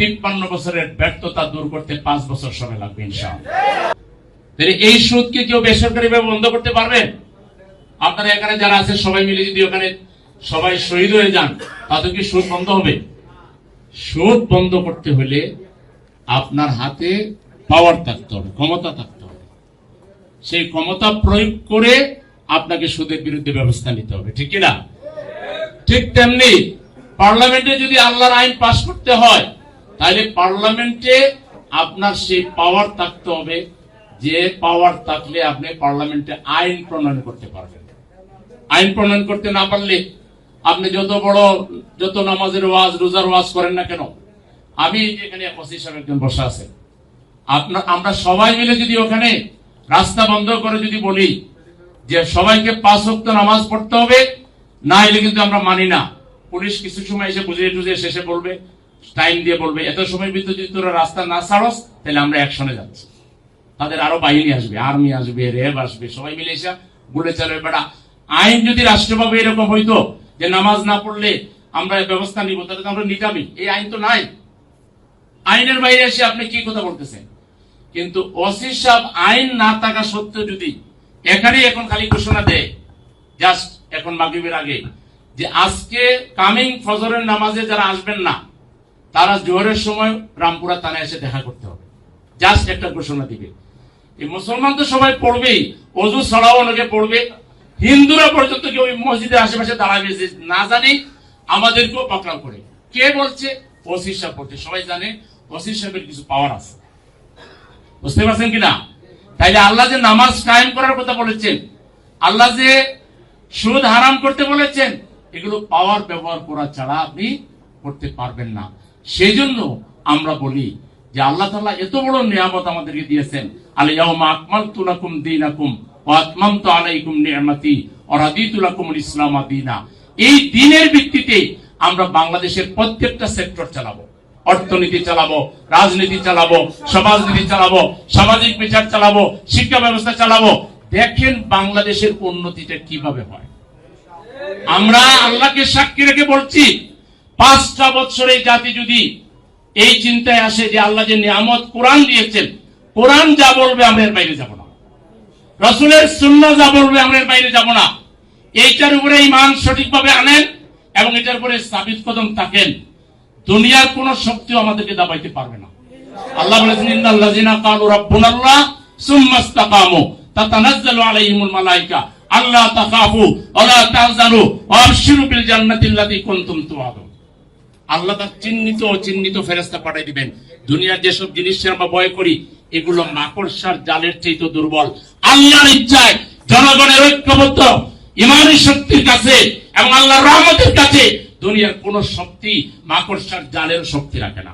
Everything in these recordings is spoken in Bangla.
তিপ্পান্ন বছরের ব্যর্থতা দূর করতে পাঁচ বছর সময় লাগবে, ইনশাআল্লাহ। এই সুদকে কেউ বেসরকারি ভাবে বন্ধ করতে পারবেন আপনারা এখানে যারা আছে সবাই মিলে যদি ওখানে সবাই শহীদ হয়ে যান, তাতে কি সুদ বন্ধ হবে? সুদ বন্ধ করতে হলে আপনার হাতে পাওয়ার থাকতে হবে, ক্ষমতা থাকতে হবে। সেই ক্ষমতা প্রয়োগ করে আপনাকে সুদের বিরুদ্ধে ব্যবস্থা নিতে হবে, ঠিক কিনা? ঠিক তেমনি পার্লামেন্টে যদি আল্লাহর আইন পাশ করতে হয় তাহলে পার্লামেন্টে আপনার সেই পাওয়ার থাকতে হবে, যে পাওয়ার থাকলে আপনি পার্লামেন্টে আইন প্রণয়ন করতে পারবেন। আইন প্রণয়ন করতে না পারলে আপনি যত বড়, যত নামাজের ওয়াজ, রোজার ওয়াজ করেন না কেন? আমি এখানে সাহেব একজন বসে আছেন। আপনার, আমরা সবাই মিলে যদি ওখানে রাস্তা বন্ধ করে যদি বলি যে সবাইকে পাঁচ ওয়াক্ত নামাজ পড়তে হবে, না এলে কিন্তু আমরা মানি না। পুলিশ কিছু সময় এসে বুঝিয়ে টুঝিয়ে শেষে বলবে টাইম দিয়ে বলবে, এত সময় ভিতরে যদি তোরা রাস্তা না ছাড়স, তাহলে আমরা একশনে যাচ্ছি তাদের আরও বাহিনী আসবে, আর্মি আসবে, র্যাব আসবে, সবাই মিলে এসে বলে চালবে। বেটা আইন যদি রাষ্ট্রভাবে এরকম হইতো যে নামাজ না পড়লে আমরা ব্যবস্থা নিব, তাহলে তো আমরা নিতামই এই আইন তো নাই। আইনের বাইরে এসে আপনি কি কথা বলতেছেন? কিন্তু ওসি সাহেব আইন না থাকা সত্ত্বেও যদি এখানেই এখন খালি ঘোষণা দেয় জাস্ট এখন মাগরিবের আগে, যে আজকে কামিং ফজরের নামাজে যারা আসবেন না তারা জোহরের সময় রামপুরা থানায় এসে দেখা করতে হবে। জাস্ট একটা ঘোষণা দিবে। এই মুসলমান তো সবাই পড়বেই। অজু ছাড়াও অনেকে পড়বে। হিন্দুরা পর্যন্ত কেউ ওই মসজিদের আশেপাশে দাঁড়াবে যে না জানি, আমাদেরকেও পাকড়াও করে। কে বলছে? ওসি সাহেব বলছে। সবাই জানে ওসি সাহেবের কিছু পাওয়ার আছে। বুঝতে পারছেন কিনা তাইলে আল্লাহ যে নামাজ কায়েম করার কথা বলেছেন, আল্লাহ যে সুদ হারাম করতে বলেছেন, এগুলো পাওয়ার ব্যবহার করা ছাড়া আপনি করতে পারবেন না। সেই জন্য আমরা বলি যে আল্লাহ তাআলা এত বড় নিয়ামত আমাদেরকে দিয়েছেন। আলিয়াউমা আকমালতু লাকুম দীনাকুম ওয়া আতমামতু আলাইকুম ইসলাম দীনা এই দিনের ভিত্তিতে আমরা বাংলাদেশের প্রত্যেকটা সেক্টর চালাবো। অর্থনীতি চালাবো, রাজনীতি চালাবো, সমাজনীতি চালাবো, সামাজিক বিচার চালাবো, শিক্ষা ব্যবস্থা চালাবো। দেখেন বাংলাদেশের উন্নতিটা কীভাবে হয়। আমরা আল্লাহকে সাক্ষী রেখে বলছি পাঁচটা বছর এই জাতি যদি এই চিন্তায় আসে যে আল্লাহ যে নিয়ামত কোরআন দিয়েছেন, কোরআন যা বলবে আমরা এর বাইরে যাব না। রসুলের শূন্য যা বলবে আমরা এর বাইরে যাব না। এইটার উপরে ইমান সঠিকভাবে আনেন এবং এটার উপরে সাবিত কদম থাকেন। দুনিয়ার কোন শক্তিও আমাদেরকে দাবাইতে পারবে না। আল্লাহ বলেছেন আলাইহিমুল মালায়েকা আল্লাহ তাখাফু ওয়া লা তাহজানু ওয়া কুনতুম তুআদুন। আল্লাহ তার চিহ্নিত ও চিহ্নিত ফেরেস্তা পাঠিয়ে দিবেন। দুনিয়ার যেসব জিনিস আমরা ভয় করি, এগুলো মাকড়সার জালের চাইতে দুর্বল। আল্লাহর ইচ্ছায় জনগণের ঐক্যবদ্ধ ইমানি শক্তির কাছে এবং আল্লাহর রহমতের কাছে দুনিয়ার কোন শক্তি মাকড়সার জালের শক্তি রাখে না।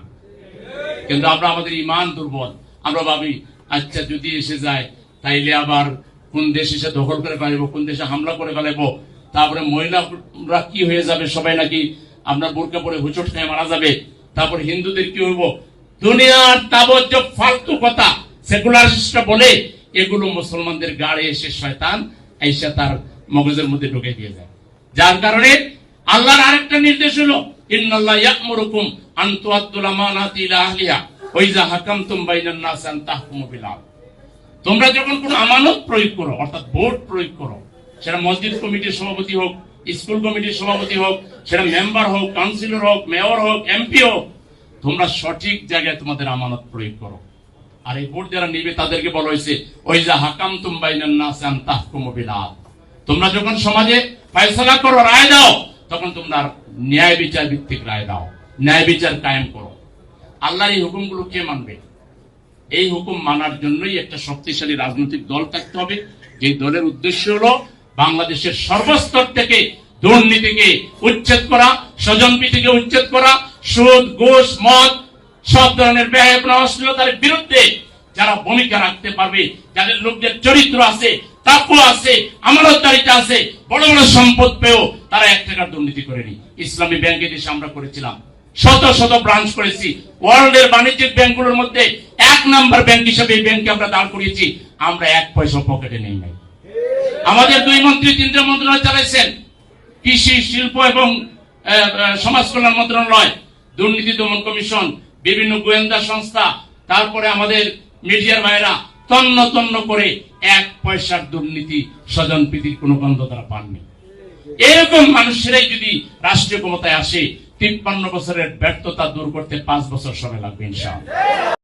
কিন্তু আমরা আমাদের ইমান দুর্বল। আমরা ভাবি আচ্ছা যদি এসে যায়, তাইলে আবার কোন দেশ এসে দখল করে ফেলাবো কোন দেশে হামলা করে ফেলাবো তারপরে মহিলারা কি হয়ে যাবে, সবাই নাকি আপনার বোরকা পরে হুচট খেয়ে মারা যাবে। তারপর হিন্দুদের কি হইব? দুনিয়ার তাবজ্য ফালতু কথা সেকুলারিস্টরা বলে, এগুলো মুসলমানদের গাড়ে এসে শয়তান এসে তার মগজের মধ্যে ঢুকে দিয়ে যায়। যার কারণে আল্লাহর আরেকটা নির্দেশ হলো, ইন্নাল্লাহ ইয়া'মুরুকুম আন তুআদ্দুল আমানাতি ইলা আহলিহা, ওয়া ইযা হাকামতুম বাইনান নাস আন তাহকুমু বিল তোমরা যখন কোনো আমানত প্রয়োগ করো, অর্থাৎ ভোট প্রয়োগ করো, সেটা মসজিদ কমিটির সভাপতি হোক স্কুল কমিটির সভাপতি হোক, সেটা মেম্বার হোক, কাউন্সিলর হোক, মেয়র হোক, এমপি হোক, তোমরা সঠিক জায়গায় তোমাদের আমানত প্রয়োগ করো। আর এই ভোট যারা নিবে তাদেরকে বলা হয়েছে, ওই যা হাকাম তুম তোমরা যখন সমাজে ফয়সালা করো, রায় দাও, তখন তোমরা ন্যায় বিচার ভিত্তিক রায় দাও। ন্যায় বিচার কায়েম করো। আল্লাহর এই হুকুমগুলো কে মানবে? এই হুকুম মানার জন্যই একটা শক্তিশালী রাজনৈতিক দল থাকতে হবে। যে দলের উদ্দেশ্য হলো বাংলাদেশের সর্বস্তর থেকে দুর্নীতিকে উচ্ছেদ করা, স্বজনপ্রীতিকে উচ্ছেদ করা, সুদ, ঘুষ, মদ, সব ধরনের ব্যয় অশ্লীলতার বিরুদ্ধে যারা ভূমিকা রাখতে পারবে, যাদের লোকদের চরিত্র আছে তাপ্য আছে, আমানতদারিতা আছে, বড় বড় সম্পদ পেয়েও তারা এক টাকার দুর্নীতি করেনি। ইসলামী ব্যাংকে দেশে আমরা করেছিলাম। শত শত ব্রাঞ্চ করেছি। ওয়ার্ল্ডের বাণিজ্যিক ব্যাংকগুলোর মধ্যে এক নাম্বার ব্যাংক হিসেবে এই ব্যাংকে আমরা দাঁড় করিয়েছি। আমরা এক পয়সা পকেটে নেই নাই। আমাদের দুই মন্ত্রী তিনটে মন্ত্রণালয় চালাইছেন। কৃষি, শিল্প এবং সমাজ কল্যাণ মন্ত্রণালয়, দুর্নীতি দমন কমিশন, বিভিন্ন গোয়েন্দা সংস্থা, তারপরে আমাদের মিডিয়ার ভাইরা তন্ন তন্ন করে এক পয়সার দুর্নীতি স্বজন প্রীতির কোনো গন্ধ তারা পাননি। এরকম মানুষেরাই যদি রাষ্ট্রীয় ক্ষমতায় আসে, তিপ্পান্ন বছরের ব্যর্থতা দূর করতে পাঁচ বছর সময় লাগবে ইনশাআল্লাহ।